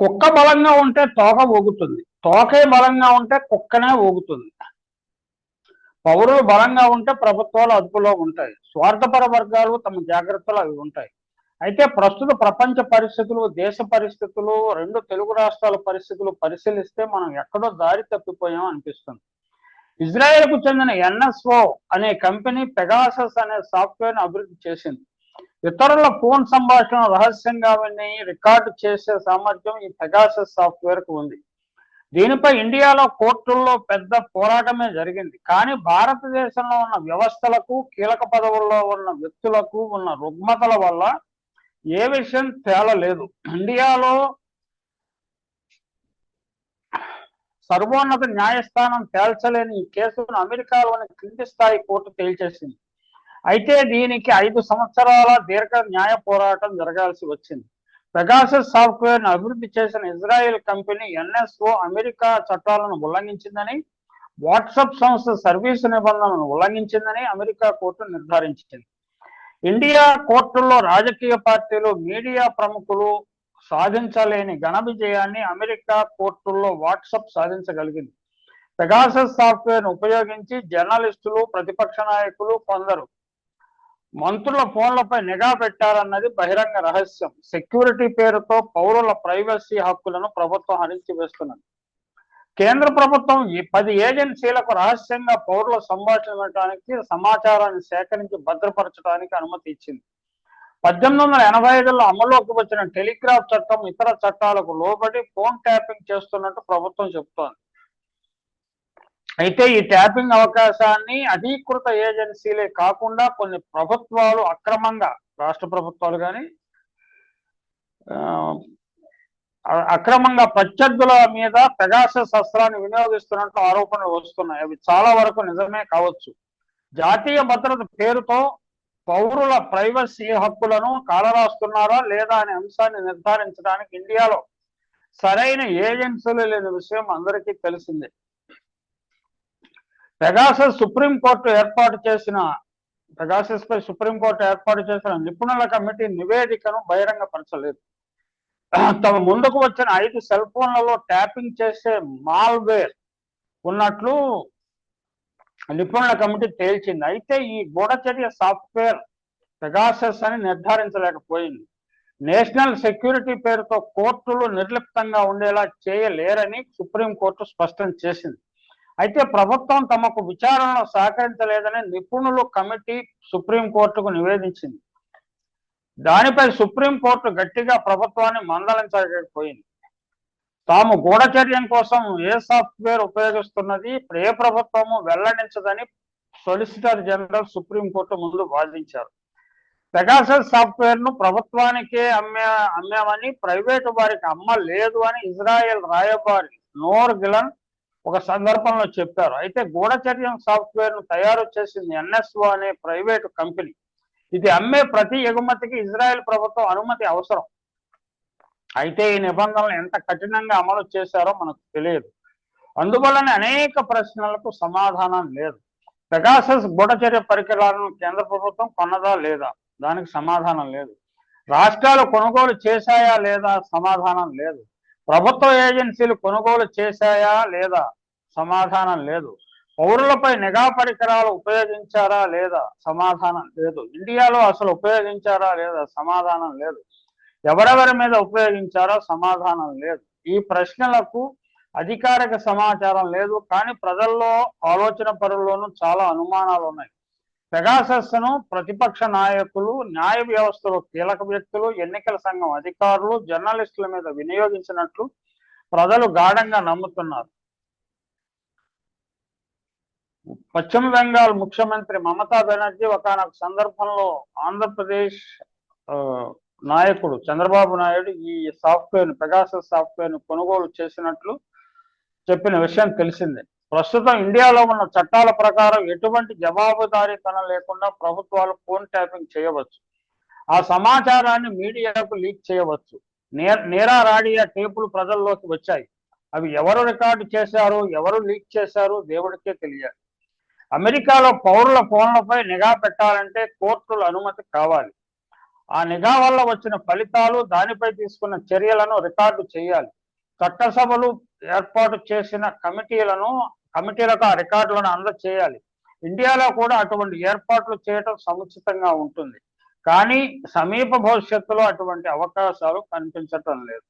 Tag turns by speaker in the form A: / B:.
A: కుక్క బలంగా ఉంటే తోక ఊగుతుంది. తోకే బలంగా ఉంటే కుక్కనే ఊగుతుంది. పౌరులు బలంగా ఉంటే ప్రభుత్వాలు అదుపులో ఉంటాయి. స్వార్థపర వర్గాలు తమ జాగ్రత్తలు అవి ఉంటాయి. అయితే ప్రస్తుత ప్రపంచ పరిస్థితులు దేశ పరిస్థితులు రెండు తెలుగు రాష్ట్రాల పరిస్థితులు పరిశీలిస్తే మనం ఎక్కడో దారి తప్పిపోయాం అనిపిస్తుంది. ఇజ్రాయెల్కు చెందిన ఎన్ఎస్ఓ అనే కంపెనీ పెగాసస్ అనే సాఫ్ట్వేర్ను అభివృద్ధి చేసింది. ఇతరుల ఫోన్ సంభాషణ రహస్యంగా విని రికార్డు చేసే సామర్థ్యం ఈ పెగాసస్ సాఫ్ట్వేర్కు ఉంది. దీనిపై ఇండియాలో కోర్టుల్లో పెద్ద పోరాటమే జరిగింది. కానీ భారతదేశంలో ఉన్న వ్యవస్థలకు కీలక పదవుల్లో ఉన్న వ్యక్తులకు ఉన్న రుగ్మతల వల్ల ఏ విషయం తేలలేదు. ఇండియాలో సర్వోన్నత న్యాయస్థానం తేల్చలేని ఈ కేసును అమెరికాలోని క్రింది స్థాయి కోర్టు తేల్చేసింది. అయితే దీనికి ఐదు సంవత్సరాల దీర్ఘ న్యాయ పోరాటం జరగాల్సి వచ్చింది. పెగాసస్ సాఫ్ట్వేర్ను అభివృద్ధి చేసిన ఇజ్రాయెల్ కంపెనీ ఎన్ఎస్ఓ అమెరికా చట్టాలను ఉల్లంఘించిందని వాట్సాప్ సంస్థ సర్వీసు నిబంధనలను ఉల్లంఘించిందని అమెరికా కోర్టు నిర్ధారించింది. ఇండియా కోర్టుల్లో రాజకీయ పార్టీలు మీడియా ప్రముఖులు సాధించలేని ఘన విజయాన్ని అమెరికా కోర్టుల్లో వాట్సాప్ సాధించగలిగింది. పెగాసస్ సాఫ్ట్వేర్ను ఉపయోగించి జర్నలిస్టులు ప్రతిపక్ష నాయకులు కొందరు మంత్రుల ఫోన్లపై నిఘా పెట్టారన్నది బహిరంగ రహస్యం. సెక్యూరిటీ పేరుతో పౌరుల ప్రైవసీ హక్కులను ప్రభుత్వం హరించి వేస్తున్నది కేంద్ర ప్రభుత్వం ఈ పది ఏజెన్సీలకు రహస్యంగా పౌరుల సంభాషించడానికి సమాచారాన్ని సేకరించి భద్రపరచడానికి అనుమతి ఇచ్చింది. పద్దెనిమిది వందల ఎనభై ఐదులో అమల్లోకి వచ్చిన టెలిగ్రాఫ్ చట్టం ఇతర చట్టాలకు లోబడి ఫోన్ ట్యాపింగ్ చేస్తున్నట్టు ప్రభుత్వం చెబుతోంది. అయితే ఈ ట్యాపింగ్ అవకాశాన్ని అధీకృత ఏజెన్సీలే కాకుండా కొన్ని ప్రభుత్వాలు అక్రమంగా రాష్ట్ర ప్రభుత్వాలు కానీ అక్రమంగా ప్రత్యర్థుల మీద పెగాస శస్త్రాన్ని వినియోగిస్తున్నట్లు ఆరోపణలు వస్తున్నాయి. అవి చాలా వరకు నిజమే కావచ్చు. జాతీయ భద్రత పేరుతో పౌరుల ప్రైవసీ హక్కులను కాలరాస్తున్నారా లేదా అనే అంశాన్ని నిర్ధారించడానికి ఇండియాలో సరైన ఏజెన్సీలు లేని విషయం అందరికీ తెలిసిందే. పెగాసస్ సుప్రీంకోర్టు ఏర్పాటు చేసిన పెగాసస్ పై సుప్రీంకోర్టు ఏర్పాటు చేసిన నిపుణుల కమిటీ నివేదికను బహిరంగపరచలేదు. తమ ముందుకు వచ్చిన ఐదు సెల్ ఫోన్లలో ట్యాపింగ్ చేసే మాల్వేర్ ఉన్నట్లు నిపుణుల కమిటీ తేల్చింది. అయితే ఈ గూఢచర్య సాఫ్ట్వేర్ పెగాసస్ అని నిర్ధారించలేకపోయింది. నేషనల్ సెక్యూరిటీ పేరుతో కోర్టులు నిర్లిప్తంగా ఉండేలా చేయలేరని సుప్రీంకోర్టు స్పష్టం చేసింది. అయితే ప్రభుత్వం తమకు విచారణలో సహకరించలేదని నిపుణులు కమిటీ సుప్రీంకోర్టుకు నివేదించింది. దానిపై సుప్రీంకోర్టు గట్టిగా ప్రభుత్వాన్ని మందలించకపోయింది తాము గూఢచర్యం కోసం ఏ సాఫ్ట్వేర్ ఉపయోగిస్తున్నది ఏ ప్రభుత్వము వెల్లడించదని సొలిసిటర్ జనరల్ సుప్రీంకోర్టు ముందు వాదించారు. పెగాసస్ సాఫ్ట్వేర్ను ప్రభుత్వానికే అమ్మే అమ్మామని ప్రైవేటు వారికి అమ్మ లేదు అని ఇజ్రాయెల్ రాయబారి నోర్ గిలన్ ఒక సందర్భంలో చెప్పారు. అయితే గూఢచర్యం సాఫ్ట్వేర్ను తయారు చేసింది ఎన్ఎస్ఓ అనే ప్రైవేటు కంపెనీ ఇది అమ్మే ప్రతి ఎగుమతికి ఇజ్రాయెల్ ప్రభుత్వం అనుమతి అవసరం. అయితే ఈ నిబంధనలు ఎంత కఠినంగా అమలు చేశారో మనకు తెలియదు. అందువలన అనేక ప్రశ్నలకు సమాధానం లేదు. పెగాసస్ గూఢచర్య పరికరాలను కేంద్ర ప్రభుత్వం కొన్నదా లేదా? దానికి సమాధానం లేదు. రాష్ట్రాలు కొనుగోలు చేశాయా లేదా సమాధానం లేదు. ప్రభుత్వ ఏజెన్సీలు కొనుగోలు చేశాయా లేదా? సమాధానం లేదు. పౌరులపై నిఘా పరికరాలు ఉపయోగించారా లేదా? సమాధానం లేదు. ఇండియాలో అసలు ఉపయోగించారా లేదా? సమాధానం లేదు. ఎవరెవరి మీద ఉపయోగించారో సమాధానం లేదు. ఈ ప్రశ్నలకు అధికారిక సమాచారం లేదు. కానీ ప్రజల్లో ఆలోచన పరుల్లోనూ చాలా అనుమానాలు ఉన్నాయి పెగాసస్ను ప్రతిపక్ష నాయకులు న్యాయ వ్యవస్థలో కీలక వ్యక్తులు ఎన్నికల సంఘం అధికారులు జర్నలిస్టుల మీద వినియోగించినట్లు ప్రజలు గాఢంగా నమ్ముతున్నారు. పశ్చిమ బెంగాల్ ముఖ్యమంత్రి మమతా బెనర్జీ ఒకనొక సందర్భంలో ఆంధ్రప్రదేశ్ నాయకుడు చంద్రబాబు నాయుడు ఈ సాఫ్ట్వేర్ పెగాసస్ సాఫ్ట్వేర్ను కొనుగోలు చేసినట్లు చెప్పిన విషయం తెలిసిందే. ప్రస్తుతం ఇండియాలో ఉన్న చట్టాల ప్రకారం ఎటువంటి జవాబుదారీతనం లేకుండా ప్రభుత్వాలు ఫోన్ ట్యాపింగ్ చేయవచ్చు. ఆ సమాచారాన్ని మీడియాకు లీక్ చేయవచ్చు. నేరా రాడియా టేపులు ప్రజల్లోకి వచ్చాయి. అవి ఎవరు రికార్డు చేశారు ఎవరు లీక్ చేశారు దేవుడికే తెలియాలి. అమెరికాలో పౌరుల ఫోన్లపై నిఘా పెట్టాలంటే కోర్టుల అనుమతి కావాలి. ఆ నిఘా వల్ల వచ్చిన ఫలితాలు దానిపై తీసుకున్న చర్యలను రికార్డు చేయాలి. చట్టసభలు ఏర్పాటు చేసిన కమిటీలను కమిటీలకు ఆ రికార్డులను అందజేయాలి ఇండియాలో కూడా అటువంటి ఏర్పాట్లు చేయటం సముచితంగా ఉంటుంది. కానీ సమీప భవిష్యత్తులో అటువంటి అవకాశాలు కనిపించటం లేదు.